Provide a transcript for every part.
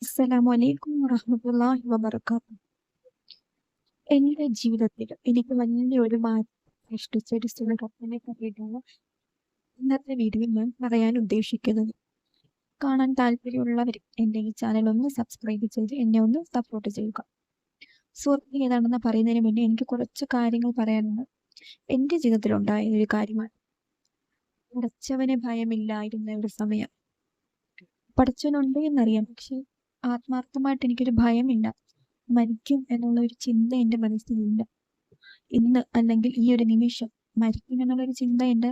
അസ്സലാമു അലൈക്കും വറഹ്മത്തുള്ളാഹി വബറകാതുഹു. എന്റെ ജീവിതത്തിൽ എനിക്ക് വലിയൊരു മാറ്റം സൃഷ്ടിച്ച ഒരു സുഹൃത്തിനെ പറ്റിയിട്ടാണ് ഇന്നത്തെ വീഡിയോ ഞാൻ പറയാൻ ഉദ്ദേശിക്കുന്നത് കാണാൻ താല്പര്യമുള്ളവർ എന്റെ ഈ ചാനൽ ഒന്ന് സബ്സ്ക്രൈബ് ചെയ്ത് എന്നെ ഒന്ന് സപ്പോർട്ട് ചെയ്യുക. സുഹൃത്ത് ഏതാണെന്ന് പറയുന്നതിന് മുന്നേ എനിക്ക് കുറച്ച് കാര്യങ്ങൾ പറയാനുണ്ട്. എന്റെ ജീവിതത്തിലുണ്ടായ ഒരു കാര്യമാണ്. പടച്ചവനെ ഭയമില്ലായിരുന്ന ഒരു സമയം. പഠിച്ചവനുണ്ട് എന്നറിയാം പക്ഷെ ആത്മാർത്ഥമായിട്ട് എനിക്കൊരു ഭയമില്ല. മരിക്കും എന്നുള്ള ഒരു ചിന്ത എന്റെ മനസ്സിലില്ല ഇന്ന് അല്ലെങ്കിൽ ഈ ഒരു നിമിഷം മരിക്കും എന്നുള്ളൊരു ചിന്ത എന്റെ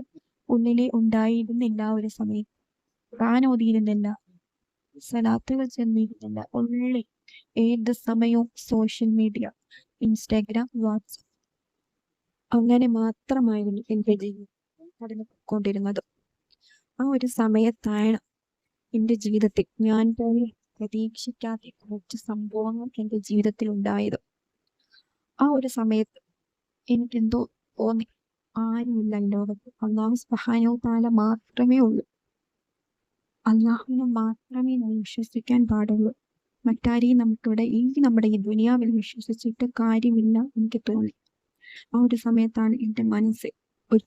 ഉള്ളിലെ ഉണ്ടായിരുന്നില്ല ഒരു സമയം. കാനോതിയിരുന്നില്ല. സലാത്തുകൾ ചെന്നിരുന്നില്ല. ഉള്ളിൽ ഏത് സമയവും സോഷ്യൽ മീഡിയ ഇൻസ്റ്റാഗ്രാം വാട്സപ്പ് അങ്ങനെ മാത്രമായിരുന്നു എന്റെ ജീവിതം കടന്നു പോയിക്കൊണ്ടിരുന്നത് ആ ഒരു സമയത്താണ് എന്റെ ജീവിതത്തിൽ ഞാൻ പോലും പ്രതീക്ഷിക്കാത്ത കുറച്ച് സംഭവങ്ങൾ എന്റെ ജീവിതത്തിൽ ഉണ്ടായത് ആ ഒരു സമയത്ത് എനിക്കെന്തോ തോന്നി. ആരുമില്ല ഈ ലോകത്ത്. അള്ളാഹു സുബ്ഹാനഹു താല മാത്രമേ ഉള്ളൂ. അള്ളാഹുവിനെ മാത്രമേ നാം വിശ്വസിക്കാൻ പാടുള്ളൂ. മറ്റാരെയും നമുക്കിവിടെ ഈ നമ്മുടെ ഈ ദുനിയാവിൽ വിശ്വസിച്ചിട്ട് കാര്യമില്ല എനിക്ക് തോന്നി. ആ ഒരു സമയത്താണ് എന്റെ മനസ്സിൽ ഒരു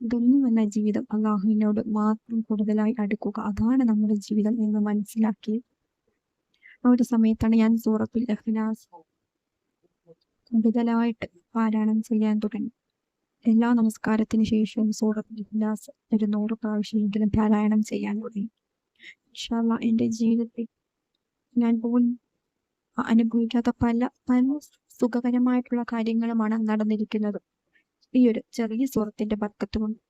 കോപമുണ്ടായത് ഇതൊന്നുമല്ല ജീവിതം അള്ളാഹുവിനോട് മാത്രം കൂടുതലായി അടുക്കുക. അതാണ് നമ്മുടെ ജീവിതം എന്ന് മനസ്സിലാക്കി. ആ ഒരു സമയത്താണ് ഞാൻ സൂറത്തുൽ ഇഖ്ലാസ് കൂടുതലായിട്ട് പാരായണം ചെയ്യാൻ തുടങ്ങി എല്ലാ നമസ്കാരത്തിന് ശേഷവും സൂറത്തുൽ ഇഖ്ലാസ് ഒരു നൂറ് പ്രാവശ്യമെങ്കിലും പാരായണം ചെയ്യാൻ തുടങ്ങി. ഇൻഷാല്ല എന്റെ ജീവിതത്തിൽ ഞാൻ പോലും അനുഭവിക്കാത്ത പല പല സുഖകരമായിട്ടുള്ള കാര്യങ്ങളുമാണ് നടന്നിരിക്കുന്നത്. ഈ ഒരു ചെറിയ സുഹൃത്തിന്റെ ബർക്കത്ത് കൊണ്ട്